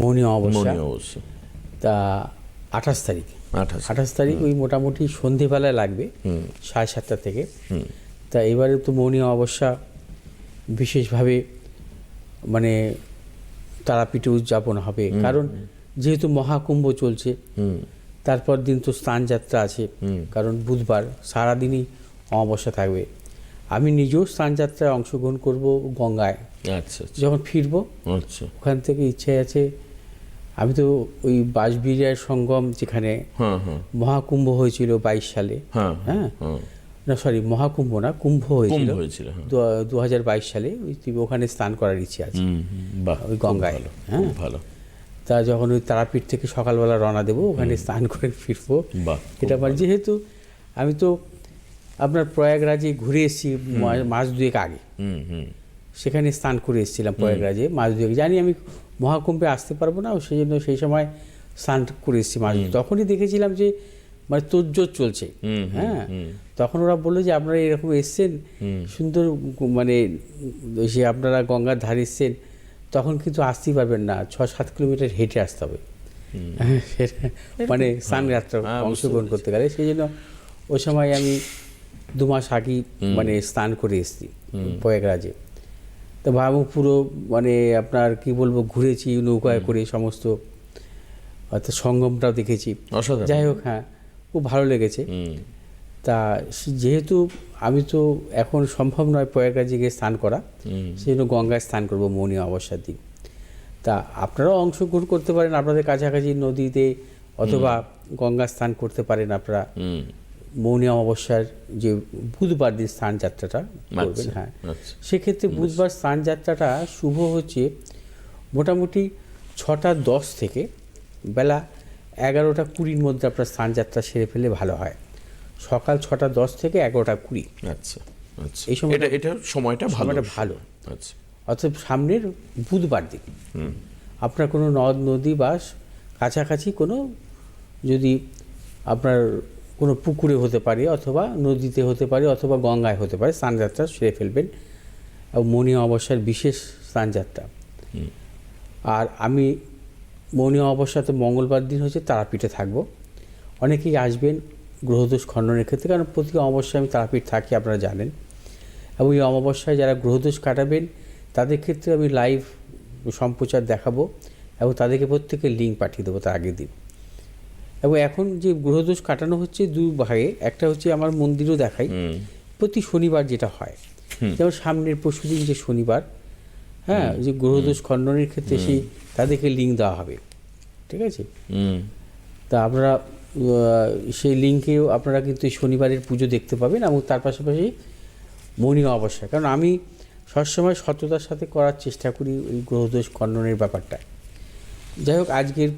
মৌনী অমাবস্যা। অবশ্যই তা আঠাশ তারিখ। আঠাশ। আঠাশ তারিখ ওই মোটামুটি সন্ধেবেলায় লাগবে সাড়ে সাতটা থেকে। তা এবারে তো মৌনী অমাবস্যা বিশেষভাবে মানে তারাপীঠে উদযাপন হবে। কারণ যেহেতু মহাকুম্ভ চলছে তারপর দিন তো স্নান যাত্রা আছে কারণ বুধবার সারাদিনই অমাবস্যা থাকবে। আমি নিজেও স্নান যাত্রায় অংশগ্রহণ করব গঙ্গায়। আচ্ছা আচ্ছা। যখন ফিরবো আচ্ছা। ওখান থেকে ইচ্ছে আছে আমি তো ওই বাসবিরিয়ার সঙ্গম যেখানে হ্যাঁ হ্যাঁ। মহাকুম্ভ হয়েছিল বাইশ সালে হ্যাঁ হ্যাঁ না সরি মহাকুম্ভ না কুম্ভ হয়েছিল। হয়েছিল হ্যাঁ। দু হাজার বাইশ সালে ওই ওখানে স্নান করার ইচ্ছে আছে। ওই গঙ্গায় হ্যাঁ। ভালো। তা যখন ওই তারাপীঠ থেকে সকালবেলা রওনা দেবো ওখানে স্নান করে ফিরবো। বাহ এটা আমার যেহেতু আমি তো আপনার প্রয়াগরাজে ঘুরে এসেছি মাস দুয়েক আগে। হুম হুম। সেখানে স্নান করে এসেছিলাম প্রয়াগরাজে মাস দুয়েক। জানি আমি মহাকুম্ভে আসতে পারব না সেই জন্য সেই সময় স্নান করে এসেছি মাস। তখনই দেখেছিলাম যে মানে তোজ্জোর চলছে। হ্যাঁ? তখন ওরা বলল যে আপনারা এরকম এসছেন সুন্দর মানে যে আপনারা গঙ্গার ধারে এসছেন তখন কিন্তু আসতেই পারবেন না। ছ সাত কিলোমিটার হেঁটে আসতে হবে। মানে স্নান যাত্রা হ্যাঁ, অংশগ্রহণ করতে গেলে। সেই জন্য ওই সময় আমি দু মাস আগেই মানে স্নান করে এসেছি প্রয়াগরাজে। তো ভাবো পুরো মানে আপনার কি বলব ঘুরেছি নৌকায় করে সমস্ত অর্থাৎ সঙ্গমটাও দেখেছি। যাই হোক হ্যাঁ খুব ভালো লেগেছে। তা যেহেতু আমি তো এখন সম্ভব নয় প্রয়াগরাজে গিয়ে স্নান করা সেই জন্য গঙ্গায় স্নান করব মৌনী অমাবস্যার দিন। তা আপনারাও অংশগ্রহণ করতে পারেন আপনাদের কাছাকাছি নদীতে অথবা গঙ্গা স্নান করতে পারেন আপনারা। মৌনী অমাবস্যার যে বুধবার দিন স্নান যাত্রাটা করবেন আচ্ছা, হ্যাঁ। আচ্ছা। সেক্ষেত্রে বুধবার স্নান যাত্রাটা শুভ হচ্ছে মোটামুটি ছটা দশ থেকে বেলা এগারোটা কুড়ির মধ্যে আপনার স্নান যাত্রা সেরে ফেলে ভালো হয়। সকাল ছটা দশ থেকে এগারোটা কুড়ি। আচ্ছা আচ্ছা। এই সময়টা- এটা এটা সময়টা ভালো। ভালো। আচ্ছা। অর্থাৎ সামনের বুধবার দিন। আপনার কোনো নদ নদী বা স- কাছাকাছি কোনো যদি আপনার কোনো পুকুরে হতে পারে অথবা নদীতে হতে পারে অথবা গঙ্গায় হতে পারে স্নানযাত্রা সেরে ফেলবেন। এবং মৌনী অমাবস্যার বিশেষ স্নানযাত্রা। আর আমি মৌনী অমাবস্যাতে মঙ্গলবার দিন হচ্ছে তারাপীঠে থাকব। অনেকেই আসবেন গ্রহদোষ খণ্ডনের ক্ষেত্রে কারণ প্রতি অমাবস্যায় আমি তারাপীঠ থাকি আপনারা জানেন। এবং এই অমাবস্যায় যারা গ্রহদোষ কাটাবেন তাদের ক্ষেত্রে আমি লাইভ সম্প্রচার দেখাবো এবং তাদেরকে প্রত্যেকের লিঙ্ক পাঠিয়ে দেবো তার আগের দিন। এবং এখন যে গ্রহদোষ কাটানো হচ্ছে দুই ভাগে একটা হচ্ছে আমার মন্দিরও দেখাই প্রতি শনিবার যেটা হয় যেমন সামনের পরশুদিন যে শনিবার হ্যাঁ যে গ্রহদোষ খণ্ডনের ক্ষেত্রে সেই তাদেরকে লিঙ্ক দেওয়া হবে ঠিক আছে? তা আপনারা সেই লিঙ্কেও আপনারা কিন্তু শনিবারের পুজো দেখতে পাবেন এবং তার পাশাপাশি মৌনী অমাবস্যা কারণ আমি সবসময় সততার সাথে করার চেষ্টা করি ওই গ্রহদোষ খণ্ডনের ব্যাপারটা। যাই হোক আজকের